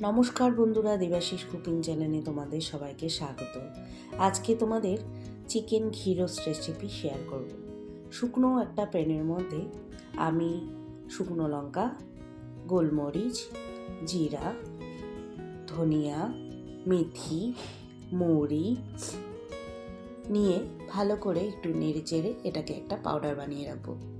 নমস্কার বন্ধুরা দেবাশিস কুকিং চ্যানেলে তোমাদের সবাইকে স্বাগত। আজকে তোমাদের চিকেন ঘি রোস্ট রেসিপি শেয়ার করব। শুকনো একটা প্যানের মধ্যে আমি শুকনো লঙ্কা, গোলমরিচ, জিরা, ধনিয়া, মেথি, মৌরি নিয়ে ভালো করে একটু নেড়ে চেড়ে এটাকে একটা পাউডার বানিয়ে রাখব।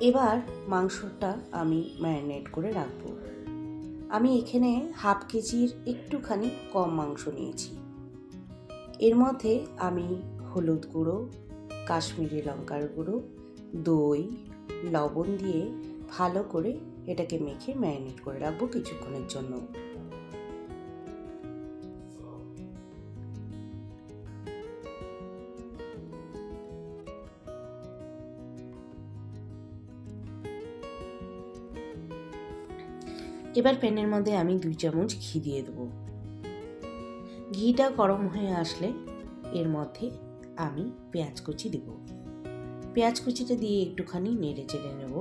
এবার মাংসটা আমি ম্যারিনেট করে রাখব। আমি এখানে হাফ কেজির একটুখানি কম মাংস নিয়েছি। এর মধ্যে আমি হলুদ গুঁড়ো, কাশ্মীরি লঙ্কার গুঁড়ো, দই, লবণ দিয়ে ভালো করে এটাকে মেখে ম্যারিনেট করে রাখব কিছুক্ষণের জন্য। এবার প্যানের মধ্যে আমি দুই চামচ ঘি দিয়ে দেবো। ঘিটা গরম হয়ে আসলে এর মধ্যে আমি পেঁয়াজ কুচি দেব। পেঁয়াজ কুচিটা দিয়ে একটুখানি নেড়ে চেড়ে নেব।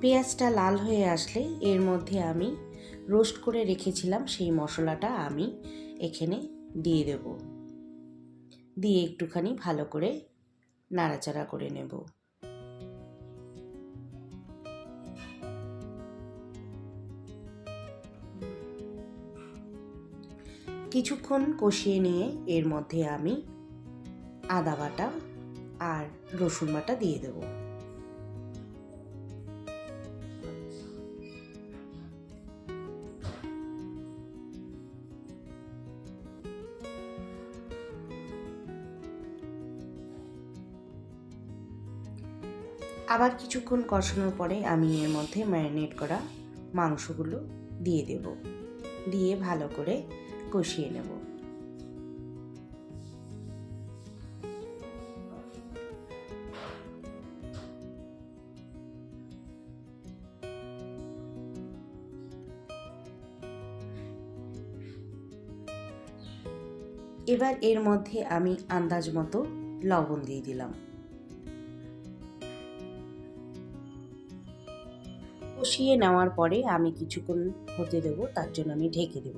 পেঁয়াজটা লাল হয়ে আসলে এর মধ্যে আমি রোস্ট করে রেখেছিলাম, সেই মশলাটা আমি এখানে দিয়ে দেব। দিয়ে একটুখানি ভালো করে নাড়াচাড়া করে নেব। কিছুক্ষণ কষিয়ে নিয়ে এর মধ্যে আমি আদা বাটা আর রসুন বাটা দিয়ে দেবো। আবার কিছুক্ষণ কষানোর পরে আমি এর মধ্যে ম্যারিনেট করা মাংসগুলো দিয়ে দেব। দিয়ে ভালো করে কষিয়ে নেব। এবার এর মধ্যে আমি আন্দাজ মতো লবণ দিয়ে দিলাম। কষিয়ে নেওয়ার পরে আমি কিছুক্ষণ হতে দেব, তার জন্য আমি ঢেকে দেব।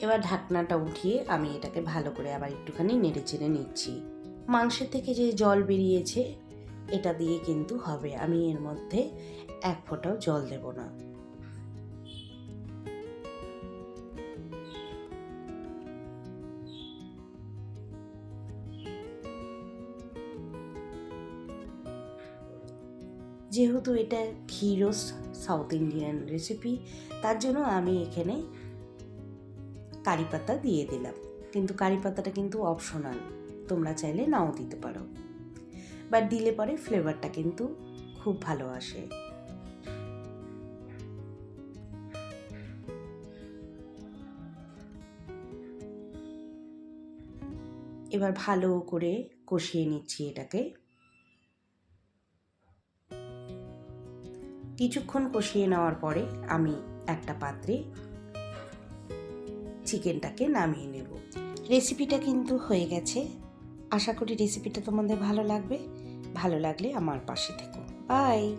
এবার ঢাকনাটা উঠিয়ে আমি এটাকে ভালো করে আবার একটুখানি নেড়ে চেড়ে নিচ্ছি। মাংসের থেকে যে জল বেরিয়েছে, এটা দিয়ে কিন্তু হবে। আমি এর মধ্যে এক ফোঁটাও জল দেব না। যেহেতু এটা ঘি সাউথ ইন্ডিয়ান রেসিপি তার জন্য আমি এখানে কারি পাতা দিয়ে দিলাম। কিন্তু কারি পাতাটা কিন্তু অপশনাল তোমরা চাইলে নাও দিতে পারো। বাট দিলে পরে ফ্লেভারটা কিন্তু খুব ভালো আসে। এবার ভালো করে কষিয়ে নিচ্ছি এটাকে। কিছুক্ষণ কষিয়ে নেওয়ার পরে আমি একটা পাত্রে চিকেনটাকে নামিয়ে নেব। রেসিপিটা কিন্তু হয়ে গেছে। আশা করি রেসিপিটা তোমাদের ভালো লাগবে। ভালো লাগলে আমার পাশে থেকো। বাই!